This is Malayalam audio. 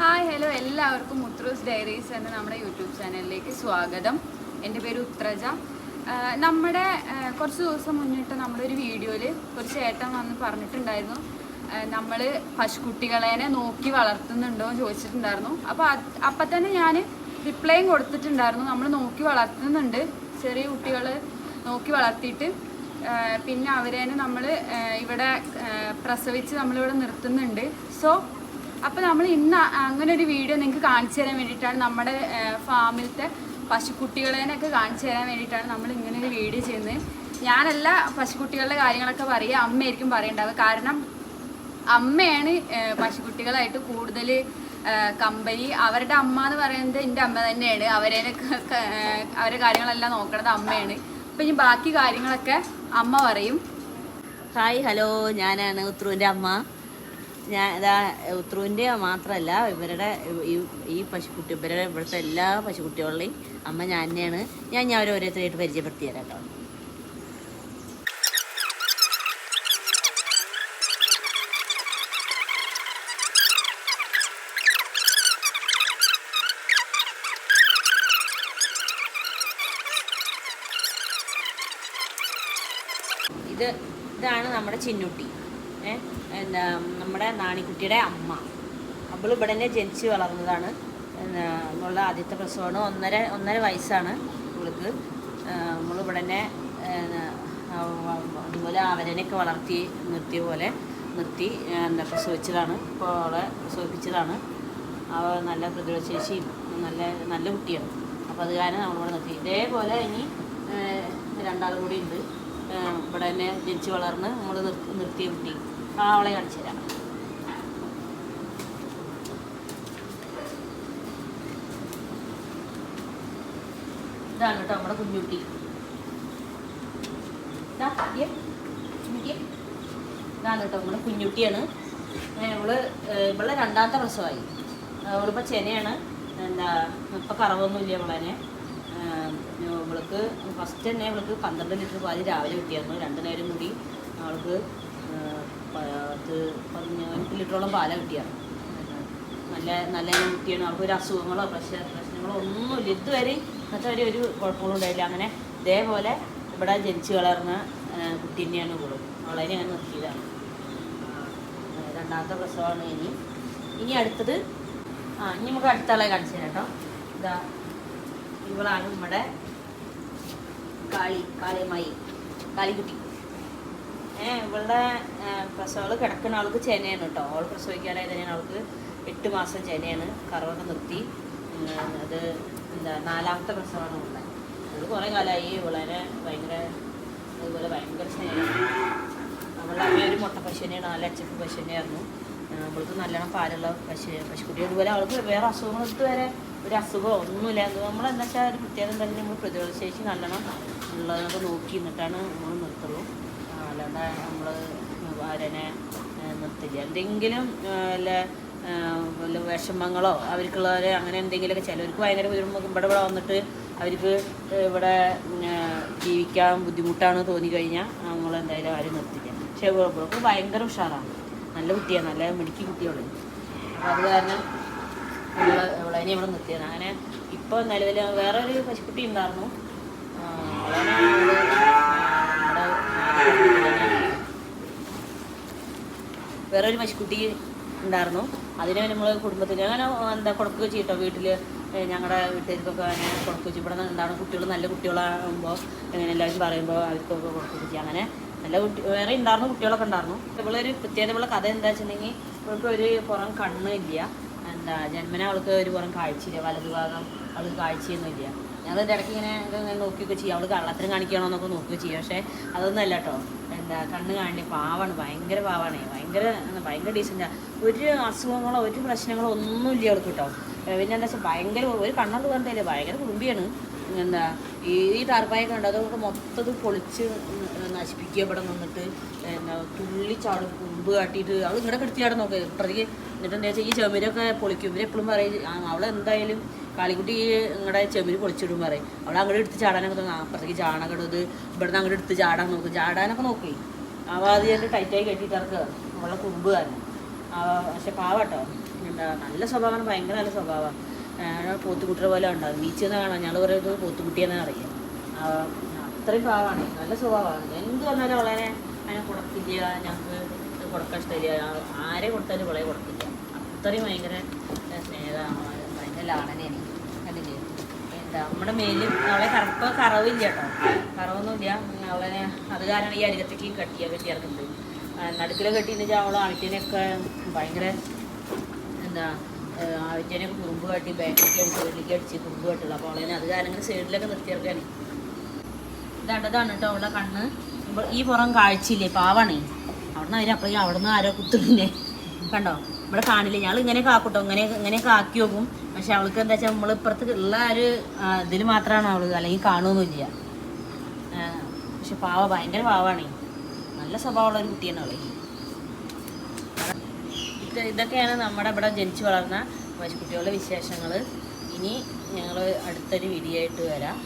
ഹായ് ഹലോ എല്ലാവർക്കും മുത്രൂസ് ഡയറീസ് എന്ന നമ്മുടെ യൂട്യൂബ് ചാനലിലേക്ക് സ്വാഗതം. എന്റെ പേര് ഉത്രജ. നമ്മുടെ കുറച്ച് ദിവസം മുന്നിട്ട് നമ്മുടെ ഒരു വീഡിയോയിൽ ഒരു ചേട്ടൻ വന്ന് പറഞ്ഞിട്ടുണ്ടായിരുന്നു. നമ്മൾ പശുക്കുട്ടികളെ നോക്കി വളർത്തുന്നുണ്ടോ എന്ന് ചോദിച്ചിട്ടുണ്ടായിരുന്നു. അപ്പോൾ അപ്പം തന്നെ ഞാൻ റിപ്ലൈയും കൊടുത്തിട്ടുണ്ടായിരുന്നു. നമ്മൾ നോക്കി വളർത്തുന്നുണ്ട്. ചെറിയ കുട്ടികൾ നോക്കി വളർത്തിയിട്ട്. പിന്നെ അവരേനെ നമ്മൾ ഇവിടെ പ്രസവിച്ച് നമ്മളിവിടെ നിർത്തുന്നുണ്ട്. സോ അപ്പോൾ നമ്മൾ ഇന്ന് അങ്ങനെ ഒരു വീഡിയോ നിങ്ങൾക്ക് കാണിച്ചു തരാൻ വേണ്ടിയിട്ടാണ് നമ്മുടെ ഫാമിലത്തെ പശുക്കുട്ടികളേനൊക്കെ കാണിച്ചു തരാൻ വേണ്ടിയിട്ടാണ് നമ്മൾ ഇങ്ങനെ ഒരു വീഡിയോ ചെയ്യുന്നത്. ഞാനല്ല പശുക്കുട്ടികളുടെ കാര്യങ്ങളൊക്കെ പറയുക അമ്മയായിരിക്കും പറയേണ്ടത്. കാരണം അമ്മയാണ് പശുക്കുട്ടികളായിട്ട് കൂടുതൽ കമ്പനി. അവരുടെ അമ്മ എന്ന് പറയുന്നത് എന്റെ അമ്മ തന്നെയാണ്. അവരെ അവരുടെ കാര്യങ്ങളെല്ലാം നോക്കണത് അമ്മയാണ്. അപ്പം ഇനി ബാക്കി കാര്യങ്ങളൊക്കെ അമ്മ പറയും. Hi hello. ഞാനാണ് ഉത്രുവിന്റെ അമ്മ. ഞാൻ ഇതാ ഉത്രുവിന്റെ മാത്രമല്ല ഇവരുടെ ഈ ഈ പശുക്കുട്ടി ഇവരുടെ ഇവിടുത്തെ എല്ലാ പശുക്കുട്ടികളുടെയും അമ്മ ഞാൻ തന്നെയാണ്. ഞാൻ ഞാൻ അവരെ ഓരോരുത്തരായിട്ട് പരിചയപ്പെടുത്തി തരാം കേട്ടോ. ഇത് ഇതാണ് നമ്മുടെ ചിന്നുട്ടി. നമ്മുടെ നാണിക്കുട്ടിയുടെ അമ്മ. അവൾ ഇവിടെ തന്നെ ജനിച്ച് വളർന്നതാണ്. നമ്മളുടെ ആദ്യത്തെ പ്രസവമാണ്. ഒന്നര ഒന്നര വയസ്സാണ് അവൾക്ക്. നമ്മൾ ഇവിടെ തന്നെ അതുപോലെ അവരനെയൊക്കെ വളർത്തി നിർത്തിയ പോലെ നിർത്തി എന്താ പ്രസവിച്ചതാണ്. ഇപ്പോൾ അവളെ പ്രസവിപ്പിച്ചതാണ്. അവൾ നല്ല പ്രതിരോധശേഷിയും നല്ല നല്ല കുട്ടിയാണ്. അപ്പോൾ അത് കാരണം നമ്മളിവിടെ നിർത്തി. ഇതേപോലെ ഇനി രണ്ടാളും കൂടി ഉണ്ട്. തന്നെ ജനിച്ച് വളർന്ന് നമ്മൾ നിർത്തിയ കുട്ടി. ആ അവളെ കാണിച്ചു തരാം. ഇതാണ് കേട്ടോ നമ്മുടെ കുഞ്ഞുട്ടി. ഇതാണ് കേട്ടോ നമ്മുടെ കുഞ്ഞുട്ടിയാണ്. ഇവൾ ഇവളെ രണ്ടാമത്തെ പ്രസവമായി. അവളിപ്പോ ചെനയാണ്. എന്താ ഇപ്പം കറവൊന്നുമില്ല ഇവളെ ഇവൾക്ക് ഫസ്റ്റ് തന്നെ ഇവൾക്ക് പന്ത്രണ്ട് ലിറ്റർ പാൽ രാവിലെ കിട്ടിയായിരുന്നു. രണ്ട് നേരം കൂടി അവൾക്ക് പത്ത് പതിനഞ്ച് ലിറ്ററോളം പാല കിട്ടിയാണ് നല്ല നല്ല കുട്ടിയാണ്. അവൾക്ക് ഒരു അസുഖങ്ങളോ പ്രശ്ന പ്രശ്നങ്ങളോ ഒന്നുമില്ല ഇതുവരെ ഇന്നത്തെ വരെ ഒരു കുഴപ്പങ്ങളും ഉണ്ടായില്ല. അങ്ങനെ ഇതേപോലെ ഇവിടെ ജനിച്ച് വളർന്ന കുട്ടി തന്നെയാണ് ഇവളും. അവളെ ഞാൻ നിർത്തിയതാണ്. രണ്ടാമത്തെ പ്രസവമാണ് ഇനി. ഇനി അടുത്തത് ആ ഇനി നമുക്ക് അടുത്ത ആളെ കാണിച്ചു തരാം കേട്ടോ. ഇതാ ഇവളാണ് നമ്മുടെ കാളി കാളിയമ്മായി കാളിക്കുട്ടി. ഏ ഇവളുടെ പ്രസവൾ കിടക്കുന്ന ആൾക്ക് ചെനയാണ് കേട്ടോ. അവൾ പ്രസവിക്കാനായി തന്നെയാണ്. അവൾക്ക് എട്ട് മാസം ചെനയാണ്. കറവൊക്കെ നിർത്തി. അത് എന്താ നാലാമത്തെ പ്രസവമാണ് ഉള്ളത് അത് കുറേ കാലമായി ഇവളെ ഭയങ്കര അതുപോലെ ഭയങ്കര സ്നേഹമാണ് അവളുടെ അമ്മ ഒരു മുട്ട പശുവിനെയാണ് നാല് അച്ചപ്പ് പശു തന്നെയായിരുന്നു ആ, അവൾക്ക് നല്ലോണം പാലുള്ള പശു പശുക്കുട്ടി. അതുപോലെ അവൾക്ക് വേറെ അസുഖങ്ങൾ ഇതുവരെ ഒരു അസുഖമോ ഒന്നുമില്ല. നമ്മളെന്താ വെച്ചാൽ ഒരു പ്രത്യേകം തന്നെ നമ്മൾ പ്രതിരോധ ശേഷി നല്ലോണം ഉള്ളതൊക്കെ നോക്കി നിന്നിട്ടാണ് നമ്മൾ നിർത്തുള്ളൂ. അല്ലാണ്ട് നമ്മൾ ആരനെ നിർത്തില്ല. എന്തെങ്കിലും വല്ല വല്ല വിഷമങ്ങളോ അവർക്കുള്ളവരെ അങ്ങനെ എന്തെങ്കിലുമൊക്കെ ചിലവർക്ക് ഭയങ്കര ബുദ്ധിമുട്ട് ഇവിടെ ഇവിടെ വന്നിട്ട് അവർക്ക് ഇവിടെ ജീവിക്കാൻ ബുദ്ധിമുട്ടാണ് തോന്നിക്കഴിഞ്ഞാൽ നമ്മൾ എന്തായാലും ആരും നിർത്തില്ല. പക്ഷേ ഭയങ്കര ഉഷാറാണ്. നല്ല കുട്ടിയാണ് നല്ല മിടുക്കി കുട്ടിയോൾ അപ്പോൾ അത് കാരണം ഇവളെ ഇവളെ ഇവിടെ നിർത്തിയത്. അങ്ങനെ ഇപ്പോൾ നിലവിൽ വേറെ ഒരു പശുക്കുട്ടി ഉണ്ടായിരുന്നു. വേറെ ഒരു പശുക്കുട്ടി ഉണ്ടായിരുന്നു. അതിനെ നമ്മൾ കുടുംബത്തിൽ അങ്ങനെ എന്താ കൊടുക്കുക ചെയ്യട്ടോ വീട്ടിൽ ഞങ്ങളുടെ വീട്ടുകാർക്കൊക്കെ അങ്ങനെ കൊടുക്കുക ചെയ്യും. ഇവിടെ ഉണ്ടാകുന്ന കുട്ടികൾ നല്ല കുട്ടികളാകുമ്പോൾ അങ്ങനെ എല്ലാവരും പറയുമ്പോൾ അവർക്കൊക്കെ കൊടുക്കുക അങ്ങനെ നല്ല കുട്ടി വേറെ ഉണ്ടായിരുന്നു കുട്ടികളൊക്കെ ഉണ്ടായിരുന്നു ഇവളൊരു പ്രത്യേകതയുള്ള കഥ എന്താ വെച്ചിട്ടുണ്ടെങ്കിൽ ഇവൾക്ക് ഒരു പുറം കണ്ണ് ഇല്ല എന്താ ജന്മന അവൾക്ക് ഒരു പുറം കാഴ്ചയില്ല വലതു ഭാഗം അവൾക്ക് കാഴ്ചയൊന്നും ഇല്ല ഞങ്ങൾ ഇടയ്ക്ക് ഇങ്ങനെ നോക്കിയൊക്കെ ചെയ്യും. അവൾ കള്ളത്തിന് കാണിക്കണോ എന്നൊക്കെ നോക്കുകയൊക്കെ ചെയ്യും. പക്ഷേ അതൊന്നും അല്ല കേട്ടോ. എന്താ കണ്ണ് കാണി പാവാണ്. ഭയങ്കര പാവാണ്. ഭയങ്കര ഭയങ്കര ഡീസന്റാണ് ഒരു അസുഖങ്ങളോ ഒരു പ്രശ്നങ്ങളോ ഒന്നുമില്ല അവൾക്ക് കേട്ടോ. പിന്നെ എന്താ വെച്ചാൽ ഭയങ്കര ഒരു കണ്ണുകൊണ്ട് പറഞ്ഞില്ല ഭയങ്കര കുടുംബിയാണ്. എന്താ ഈ ഈ ടർബൈൻ ഉണ്ട് അതൊക്കെ മൊത്തത്തിൽ പൊളിച്ച് നശിപ്പിക്കുക ഇവിടെ നിന്നിട്ട് എന്താ തുള്ളി ചാട് കുമ്പ് കാട്ടിയിട്ട്. അത് ഇങ്ങടെ കിടത്തിയാടെ നോക്കുക ഇപ്പഴത്തേക്ക് എന്നിട്ട് എന്താ വെച്ചാൽ ഈ ചെമിരൊക്കെ പൊളിക്കും. ഇവരെപ്പോഴും പറയും അവളെന്തായാലും കാളിക്കുട്ടി നിങ്ങളുടെ ചെമിര് പൊളിച്ചിടും പറയും. അവളെ അങ്ങോട്ട് എടുത്ത് ചാടാനൊക്കെ തോന്നും. അപ്പുറത്തേക്ക് ചാണകം ഇടത് ഇവിടുന്ന് അങ്ങോട്ട് എടുത്ത് ചാടാൻ നോക്കും. ചാടാനൊക്കെ നോക്കി. ആ അത് എന്റെ ടൈറ്റായി കെട്ടിയിട്ട് ഇറക്കുക അവളെ കുമ്പ് കാരണം പക്ഷെ പാവട്ടോ. എന്താ നല്ല സ്വഭാവമാണ്. ഭയങ്കര നല്ല സ്വഭാവമാണ്. പോത്തുകുട്ടിയെ പോലെ ഉണ്ടാകും ബീച്ചിൽ നിന്ന് കാണാം. ഞങ്ങൾ പറയുന്നത് പോത്തുകുട്ടിയെന്നാണ് അറിയാം. അത്രയും പാവമാണ് നല്ല സ്വഭാവമാണ്. എന്ത് വന്നാലും വളരെ അതിനെ കൊടുക്കില്ല. ഞങ്ങൾക്ക് കൊടുക്കാൻ ഇഷ്ടമില്ല. ആരെ കൊടുത്താലും വളരെ കൊടുക്കില്ല. അത്രയും ഭയങ്കര സ്നേഹമാണ്. ഭയങ്കര ലാളനെയാണ് കണ്ടില്ലേ? എന്താ നമ്മുടെ മേലും അവളെ കറുപ്പ് കറവില്ല കേട്ടോ. കറവൊന്നുമില്ല. അവളെ അത് കാരണം ഈ അരികത്തേക്ക് കെട്ടിയ കെട്ടിയിറക്കുന്നത് നടുക്കിലെ കെട്ടിയെന്ന് വെച്ചാൽ അവൾ ആഴ്ചനൊക്കെ ഭയങ്കര എന്താ ആഴ്ചനൊക്കെ കുറുമ്പ് കാട്ടി ബാക്കിലേക്ക് അടിച്ച് വീട്ടിലേക്ക് അടിച്ച് കുറുമ്പ് കാട്ടുള്ളൂ. അപ്പോൾ അവളെ അത് കാരണം സൈഡിലൊക്കെ നിർത്തിയിറക്കാണ് ഇതാണ് കേട്ടോ അവളുടെ കണ്ണ്. ഈ പുറം കാഴ്ചയില്ലേ പാവാണേ. അവിടെ നിന്ന് അതിനപ്പുറം അവിടെ നിന്ന് ആരോ കുത്തുന്നില്ലേ. കണ്ടോ? ഇവിടെ കാണില്ലേ? ഞങ്ങൾ ഇങ്ങനെ കാക്കൂട്ടോ ഇങ്ങനെ ഇങ്ങനെ കാക്കി നോക്കും. പക്ഷെ അവൾക്ക് എന്താ വെച്ചാൽ നമ്മൾ ഇപ്പുറത്ത് ഉള്ള ഒരു ഇതിൽ മാത്രമാണ് അവൾ. അല്ലെങ്കിൽ കാണുമൊന്നുമില്ല പക്ഷെ പാവ ഭയങ്കര പാവാണേ. നല്ല സ്വഭാവമുള്ള ഒരു കുട്ടിയാണ് അവളെ. ഇതൊക്കെയാണ് നമ്മുടെ ഇവിടെ ജനിച്ചു വളർന്ന പശുക്കുട്ടികളുടെ വിശേഷങ്ങൾ ഇനി ഞങ്ങൾ അടുത്തൊരു വീഡിയോ ആയിട്ട് വരാം.